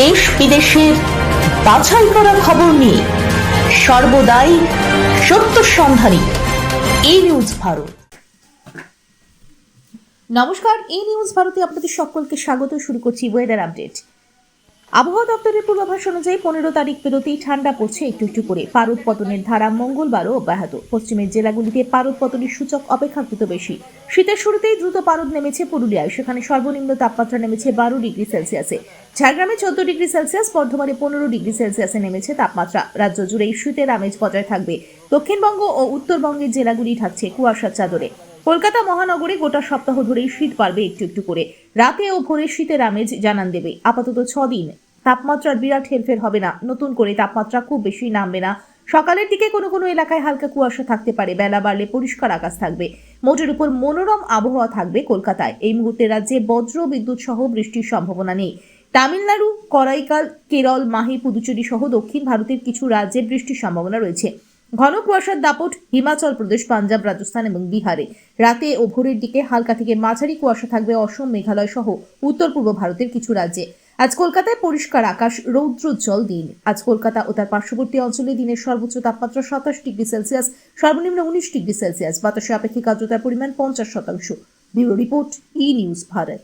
দেশ বিদেশের বাছাই করা খবর নিয়ে সর্বদাই সত্য সন্ধানী এই নিউজ ভারত। নমস্কার, এই নিউজ ভারতে আপনাদের সকলকে স্বাগত। শুরু করছি ওয়েদার আপডেট আবহাওয়া দপ্তরের পূর্বাভাস অনুযায়ী পনেরো তারিখ পেরোতেই ঠান্ডা পড়ছে একটু একটু করে। পারদ পতনের ধারা মঙ্গলবারও অব্যাহত। পশ্চিমের জেলাগুলিতে পারদ পতনের সূচক অপেক্ষাকৃত বেশি। শীতের শুরুতেই দ্রুত পারদ নেমেছে পুরুলিয়ায়। সেখানে সর্বনিম্ন তাপমাত্রা নেমেছে বারো ডিগ্রি সেলসিয়াসে। ঝাড়গ্রামে চোদ্দ ডিগ্রি সেলসিয়াস, বর্ধমানে পনেরো ডিগ্রি সেলসিয়াসে নেমেছে তাপমাত্রা। রাজ্য জুড়ে শীতের আমেজ বজায় থাকবে। দক্ষিণবঙ্গ ও উত্তরবঙ্গের জেলাগুলি থাকছে কুয়াশার চাদরে। কলকাতা মহানগরে গোটা সপ্তাহ ধরেই শীত বাড়বে একটু একটু করে। রাতে ও ভোরে শীতের আমেজ জানান দেবে। আপাতত ছদিন তাপমাত্রার বিরাট হেরফের হবে না। নতুন করে তাপমাত্রা খুব বেশি নামবে না। সকালের দিকে কোনো কোনো এলাকায় হালকা কুয়াশা থাকতে পারে। বেলা বাড়লে পরিষ্কার আকাশ থাকবে। মোটের উপর মনোরম আবহাওয়া থাকবে কলকাতায়। এই মুহূর্তে রাজ্যে বজ্র বিদ্যুৎ সহ বৃষ্টির সম্ভাবনা নেই। তামিলনাড়ু, করাইকাল, কেরল, মাহি, পুদুচেরি সহ দক্ষিণ ভারতের কিছু রাজ্যে বৃষ্টির সম্ভাবনা রয়েছে। ঘন কুয়াশার দাপট হিমাচল প্রদেশ, পাঞ্জাব, রাজস্থান এবং বিহারে। রাতে ও ভোরের দিকে হালকা থেকে মাঝারি কুয়াশা থাকবে অসম, মেঘালয় সহ উত্তর পূর্ব ভারতের কিছু রাজ্যে। আজ কলকাতায় পরিষ্কার আকাশ রৌদ্রোজ্জ্বল দিন। আজ কলকাতা ও তার পার্শ্ববর্তী অঞ্চলে দিনের সর্বোচ্চ তাপমাত্রা সাতাশ ডিগ্রি সেলসিয়াস, সর্বনিম্ন উনিশ ডিগ্রি সেলসিয়াস। বাতাসে আপেক্ষিক আর্দ্রতার পরিমাণ পঞ্চাশ শতাংশ। Bureau report, E news, Bharat.